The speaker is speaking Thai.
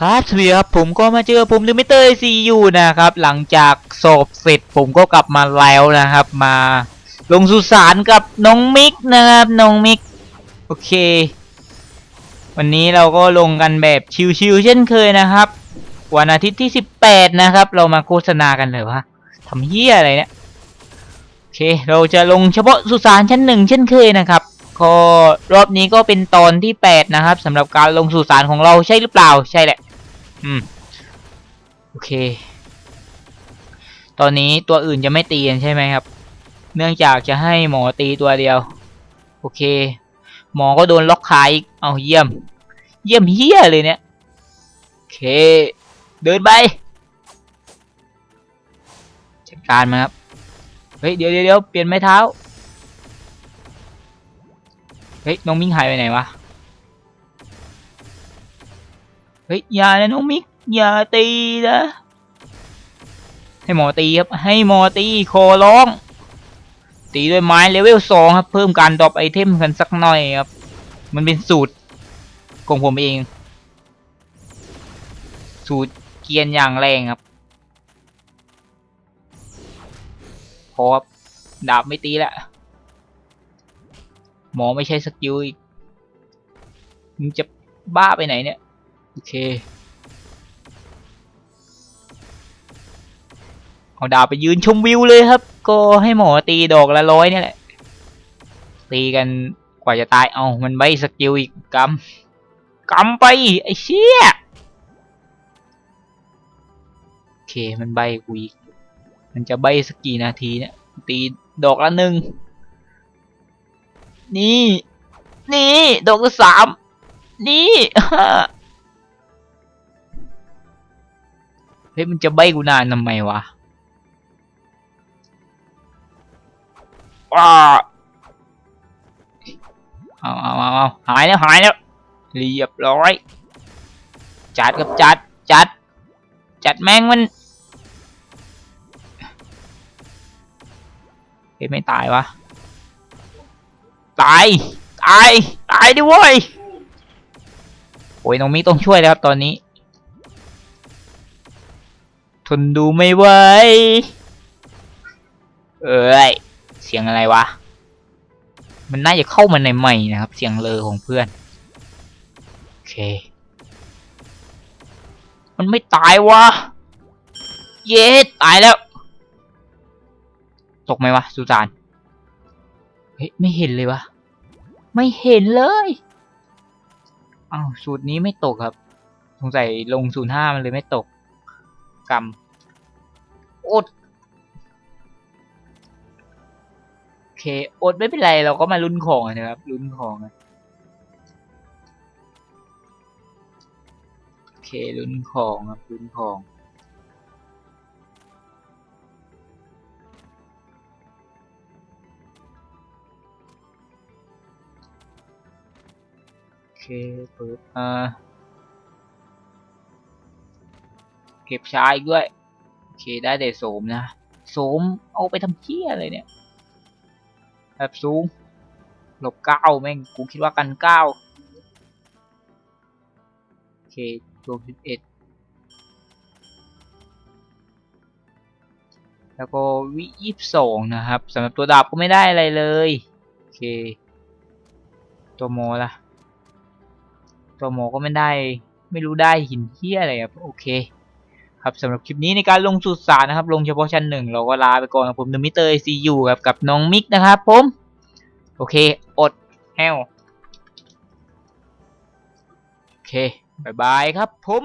ครับสวีครับผมก็มาเจอผมลิมิเตอร์ซียูนะครับ หลังจากสอบเสร็จผมก็กลับมาแล้วนะครับ มาลงสุสานกับน้องมิกนะครับน้องมิกโอเค วันนี้เราก็ลงกันแบบชิวๆเช่นเคยนะครับ วันอาทิตย์ที่ 18 นะครับ เรามาโฆษณากันเลยวะทำเหี้ยอะไรเนี่ยโอเค เราจะลงเฉพาะสุสานชั้นหนึ่งเช่นเคยนะครับ ก็รอบนี้ก็เป็นตอนที่8นะครับสำหรับการลงสู่สารของเราใช่หรือเปล่าใช่แหละ อืม โอเค ตอนนี้ตัวอื่นจะไม่ตีกันใช่ไหมครับ เนื่องจากจะให้หมอตีตัวเดียว โอเค หมอก็โดนล็อกขาอีกเอาเยี่ยม เยี่ยมเฮี้ยเลยเนี่ย โอเค เดินไป จัดการมาครับ เฮ้ยเดี๋ยวเดี๋ยวเปลี่ยนไม้เท้า เฮ้ย น้องมิ้งหายไปไหนวะ เฮ้ย อย่านะน้องมิกอย่าตีนะ ให้หมอตีครับ ให้หมอตีขอร้อง ตีด้วยไม้เลเวลสองครับ เพิ่มการดรอปไอเทมกันสักหน่อยครับ มันเป็นสูตรของผมเอง สูตรเกียนอย่างแรงครับพอครับดาบไม่ตีและ หมอไม่ใช่สกิลอีกมึงจะบ้าไปไหนเนี่ย โอเค เอาดาบไปยืนชมวิวเลยครับ ก็ให้หมอตีดอกละร้อยเนี่ยแหละ ตีกันกว่าจะตาย เอามันใบสกิลอีกกำกำไป ไอ้เชี่ยโอเค มันใบกูอีก มันจะใบสักกี่นาทีเนี่ย ตีดอกละหนึ่ง นี่ นี่ดอกละสาม นี่เฮ้ยมันจะใบกูนานทำไมวะว้าเอาเอาเอาเอาหายแล้วหายแล้วเรียบร้อย จัดกับจัดจัด จัดแม่งมันเฮ้ยไม่ตายวะ ตาย ตาย ตายดิเว้ยโอ้ยน้องมิกต้องช่วยแล้วครับตอนนี้ ทนดูไม่ไหว เอ้ย เสียงอะไรวะ มันน่าจะเข้ามาในใหม่นะครับ เสียงเลอของเพื่อน โอเค มันไม่ตายวะ เย้ตายแล้ว ตกไหมวะสุสาน เฮ้ย ไม่เห็นเลยวะ ไม่เห็นเลยอ้าวสูตรนี้ไม่ตกครับ สงสัยลงศูนย์ห้ามันเลยไม่ตกกรรมอดโอเคอดไม่เป็นไรเราก็มาลุ้นของนะครับลุ้นของโอเคลุ้นของครับลุ้นของ เคเปิดอ่าเก็บชาอีกด้วย โอเคได้แต่โสมนะโสมเอาไปทำเที่ยอะไรเนี่ย แบบสูงหลบเก้าแม่งกูคิดว่ากันเก้าโอเคตัวสิบเอ็ดแล้วก็วิยี่สิบสองนะครับสำหรับตัวดาบก็ไม่ได้อะไรเลย โอเค ตัวโมล่ะ ตัวโมก็ไม่ได้ ไม่รู้ได้หินเที่ยอะไรครับโอเค ครับสำหรับคลิปนี้ในการลงสุสานนะครับ ลงเฉพาะชั้นหนึ่งเราก็ลาไปก่อนครับผมเดมิเตอร์ซียูครับกับน้องมิกนะครับผมโอเค อดแฮวโอเคบายบายครับผม